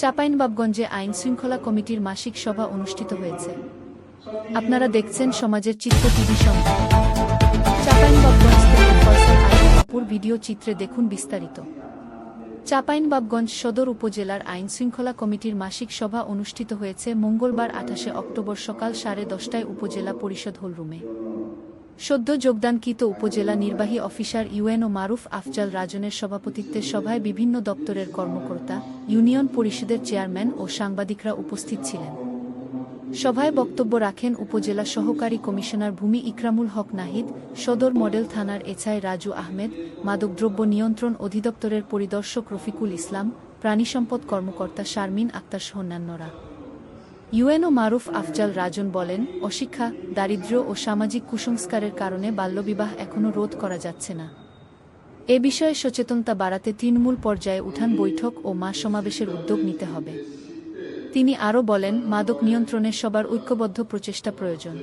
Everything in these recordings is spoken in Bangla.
চাঁপাইনবাবগঞ্জে আইন শৃঙ্খলা কমিটির মাসিক সভা অনুষ্ঠিত হয়েছে। আপনারা দেখছেন সমাজের চিত্র টিভি অপুর ভিডিও চিত্রে দেখুন বিস্তারিত। চাঁপাইনবাবগঞ্জ সদর উপজেলার আইন শৃঙ্খলা কমিটির মাসিক সভা অনুষ্ঠিত হয়েছে মঙ্গলবার আঠাশে অক্টোবর সকাল সাড়ে দশটায় উপজেলা পরিষদ হলরুমে। সদ্য যোগদানকৃত উপজেলা নির্বাহী অফিসার ইউএনও মারুফ আফজাল রাজনের সভাপতিত্বে সভায় বিভিন্ন দপ্তরের কর্মকর্তা, ইউনিয়ন পরিষদের চেয়ারম্যান ও সাংবাদিকরা উপস্থিত ছিলেন। সভায় বক্তব্য রাখেন উপজেলা সহকারী কমিশনার ভূমি ইকরামুল হক নাহিদ, সদর মডেল থানার এছাই রাজু আহমেদ, মাদকদ্রব্য নিয়ন্ত্রণ অধিদপ্তরের পরিদর্শক রফিকুল ইসলাম প্রাণিসম্পদ কর্মকর্তা শারমিন আক্তার অন্যান্যরা। ইউএনও মারুফ আফজাল রাজন বলেন, অশিক্ষা, দারিদ্র্য ও সামাজিক কুসংস্কারের কারণে বাল্যবিবাহ এখনও রোধ করা যাচ্ছে না। এ বিষয়ে সচেতনতা বাড়াতে তৃণমূল পর্যায়ে উঠান বৈঠক ও মা সমাবেশের উদ্যোগ নিতে হবে। তিনি আরও বলেন, মাদক নিয়ন্ত্রণে সবার ঐক্যবদ্ধ প্রচেষ্টা প্রয়োজন।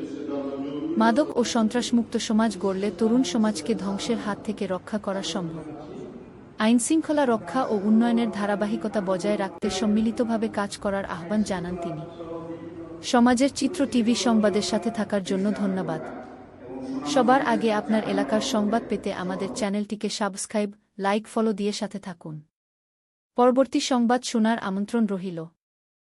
মাদক ও সন্ত্রাসমুক্ত সমাজ গড়লে তরুণ সমাজকে ধ্বংসের হাত থেকে রক্ষা করা সম্ভব। আইনশৃঙ্খলা রক্ষা ও উন্নয়নের ধারাবাহিকতা বজায় রাখতে সম্মিলিতভাবে কাজ করার আহ্বান জানান তিনি। সমাজের চিত্র টিভি সংবাদের সাথে থাকার জন্য ধন্যবাদ। সবার আগে আপনার এলাকার সংবাদ পেতে আমাদের চ্যানেলটিকে সাবস্ক্রাইব, লাইক, ফলো দিয়ে সাথে থাকুন। পরবর্তী সংবাদ শোনার আমন্ত্রণ রহিল